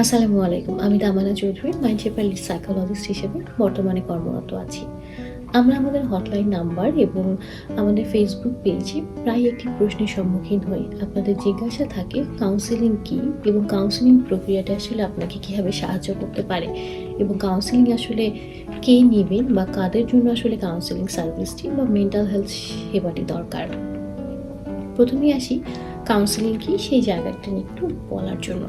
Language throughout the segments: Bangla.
আসসালামু আলাইকুম, আমি দামানা চৌধুরী মাইন্ড সাইকোলজিস্ট হিসেবে বর্তমানে কর্মরত আছি। আমরা আমাদের হটলাইন নাম্বার এবং আমাদের ফেসবুক পেজে প্রায় একটি প্রশ্নের সম্মুখীন হই। আপনাদের জিজ্ঞাসা থাকে কাউন্সিলিং কি এবং কাউন্সিলিং প্রক্রিয়াটা আসলে আপনাকে কীভাবে সাহায্য করতে পারে? এবং কাউন্সিলিং আসলে কে নেবেন বা কাদের জন্য আসলে কাউন্সিলিং সার্ভিসটি বা মেন্টাল হেলথ সেবাটি দরকার? প্রথমেই আসি কাউন্সিলিং কি? সেই জায়গাটা নিয়ে একটু বলার জন্য।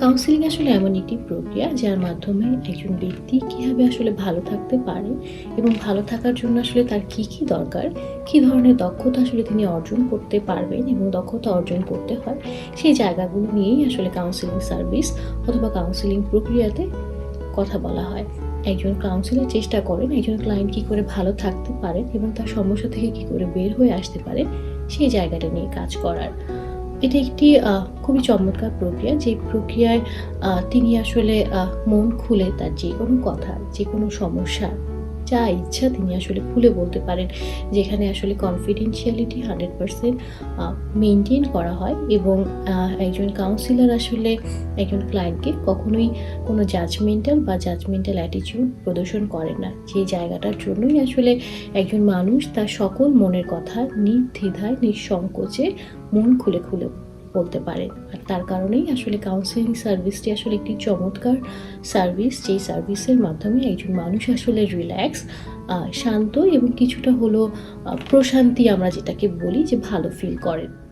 কাউন্সিলিং আসলে এমন একটি প্রক্রিয়া যার মাধ্যমে একজন ব্যক্তি কীভাবে আসলে ভালো থাকতে পারে এবং ভালো থাকার জন্য আসলে তার কি কি দরকার, কি ধরনের দক্ষতা আসলে তিনি অর্জন করতে পারবেন এবং দক্ষতা অর্জন করতে হয়, সেই জায়গাগুলো নিয়েই আসলে কাউন্সিলিং সার্ভিস অথবা কাউন্সিলিং প্রক্রিয়াতে কথা বলা হয়। একজন কাউন্সিলার চেষ্টা করেন একজন ক্লায়েন্ট কী করে ভালো থাকতে পারেন এবং তার সমস্যা থেকে কী করে বের হয়ে আসতে পারে, সেই জায়গাটা নিয়ে কাজ করার। এটা একটি খুবই চমৎকার প্রক্রিয়া। যে প্রক্রিয়ায় তিনি আসলে মন খুলে তার যে কোনো কথা যে কোনো সমস্যা যা ইচ্ছা তিনি আসলে খুলে বলতে পারেন, যেখানে আসলে কনফিডেন্সিয়ালিটি হান্ড্রেড পারসেন্ট মেনটেন করা হয় এবং একজন কাউন্সিলর আসলে একজন ক্লায়েন্টকে কখনোই কোনো জাজমেন্টাল বা জাজমেন্টাল অ্যাটিটিউড প্রদর্শন করে না। যে জায়গাটার জন্যই আসলে একজন মানুষ তার সকল মনের কথা, নির্দ্বিধায়, নিঃসংকোচে মন খুলে খুলে বলতে পারেন আর তার কারণেই আসলে কাউন্সিলিং সার্ভিসটি আসলে একটি চমৎকার সার্ভিস যেই সার্ভিসের মাধ্যমে একজন মানুষ আসলে রিল্যাক্স শান্ত এবং কিছুটা হলো প্রশান্তি আমরা যেটাকে বলি, যে ভালো ফিল করেন